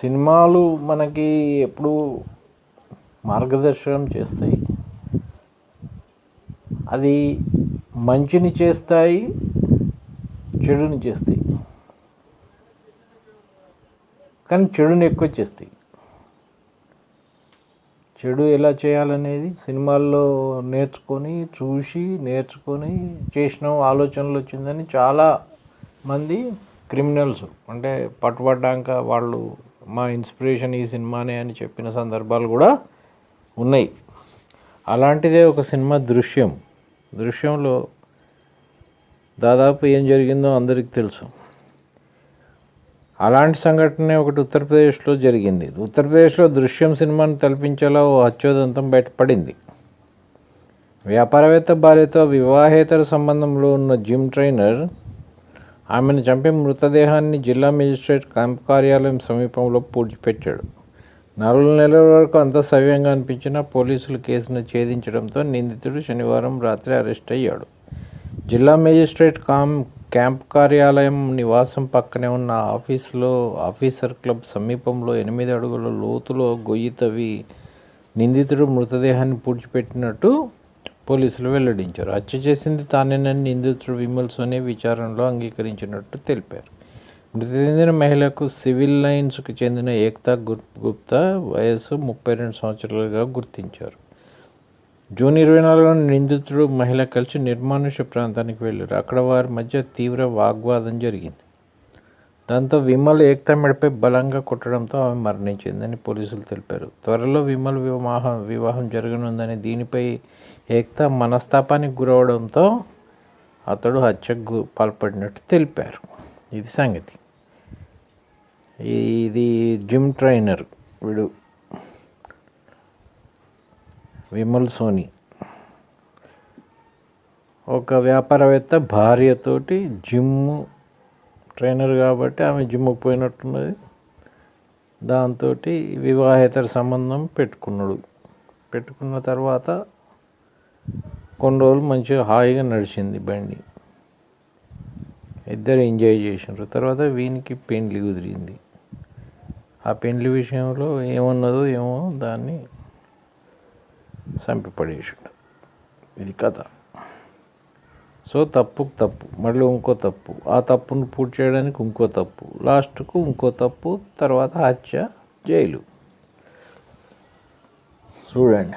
సినిమాలు మనకి ఎప్పుడు మార్గదర్శనం చేస్తాయి. అది మంచిని చేస్తాయి చెడుని చేస్తాయి. కానీ చెడుని ఎక్కువ చేస్తాయి. చెడు ఎలా చేయాలనేది సినిమాల్లో నేర్చుకొని చూసి నేర్చుకొని చేసిన ఆలోచనలు వచ్చిందని చాలా మంది క్రిమినల్స్. అంటే పట్టుబడ్డాక వాళ్ళు మా ఇన్స్పిరేషన్ ఈ సినిమానే అని చెప్పిన సందర్భాలు కూడా ఉన్నాయి. అలాంటిదే ఒక సినిమా దృశ్యం. దృశ్యంలో దాదాపు ఏం జరిగిందో అందరికీ తెలుసు. అలాంటి సంఘటన ఒకటి ఉత్తరప్రదేశ్లో జరిగింది. ఉత్తరప్రదేశ్లో దృశ్యం సినిమాను తలపించేలా ఓ హత్యోదంతం బయటపడింది వ్యాపారవేత్త భార్యతో వివాహేతర సంబంధంలో ఉన్న జిమ్ ట్రైనర్ ఆమెను చంపి మృతదేహాన్ని జిల్లా మేజిస్ట్రేట్ క్యాంప్ కార్యాలయం సమీపంలో పూడ్చిపెట్టాడు. నాలుగు నెలల వరకు అంతా సవ్యంగా అనిపించిన పోలీసులు కేసును ఛేదించడంతో నిందితుడు శనివారం రాత్రి అరెస్ట్ అయ్యాడు. జిల్లా మేజిస్ట్రేట్ కామ్ క్యాంప్ కార్యాలయం నివాసం పక్కనే ఉన్న ఆఫీసులో ఆఫీసర్ క్లబ్ సమీపంలో ఎనిమిది అడుగుల లోతులో గొయ్యి తవ్వి నిందితుడు మృతదేహాన్ని పూడ్చిపెట్టినట్టు పోలీసులు వెల్లడించారు. హత్య చేసింది తానేనని నిందితుడు విమల్ సోనే విచారణలో అంగీకరించినట్టు తెలిపారు. మృతి చెందిన మహిళకు సివిల్ లైన్స్కు చెందిన ఏక్తా గుప్తా వయస్సు ముప్పై రెండు సంవత్సరాలుగా గుర్తించారు. జూన్ ఇరవై నాలుగున నిందితుడు మహిళ కలిసి నిర్మానుష్య ప్రాంతానికి వెళ్ళారు. అక్కడ వారి మధ్య తీవ్ర వాగ్వాదం జరిగింది. దాంతో విమల్ ఏక్తా మెడపై బలంగా కొట్టడంతో ఆమె మరణించిందని పోలీసులు తెలిపారు. త్వరలో విమల్ వివాహం వివాహం జరగనుందని దీనిపై ఏక్తా మనస్తాపానికి గురవడంతో అతడు హత్యకు పాల్పడినట్టు తెలిపారు. ఇది సంగతి. ఇది జిమ్ ట్రైనర్ వీడు విమల్ సోని. ఒక వ్యాపారవేత్త భార్యతోటి జిమ్ ట్రైనర్ కాబట్టి ఆమె జిమ్కి పోయినట్టున్నది. దాంతో వివాహేతర సంబంధం పెట్టుకున్నాడు. పెట్టుకున్న తర్వాత కొన్ని రోజులు మంచిగా హాయిగా నడిచింది బండి. ఇద్దరు ఎంజాయ్ చేసినారు. తర్వాత వీనికి పెండ్లి కుదిరింది. ఆ పెండ్లి విషయంలో ఏమన్నదో ఏమో దాన్ని చంపి పడేసిండు. ఇది కథ. సో తప్పుకు తప్పు మళ్ళీ ఇంకో తప్పు ఆ తప్పును పూర్తి చేయడానికి ఇంకో తప్పు లాస్ట్కు ఇంకో తప్పు తర్వాత హత్య జైలు. చూడండి.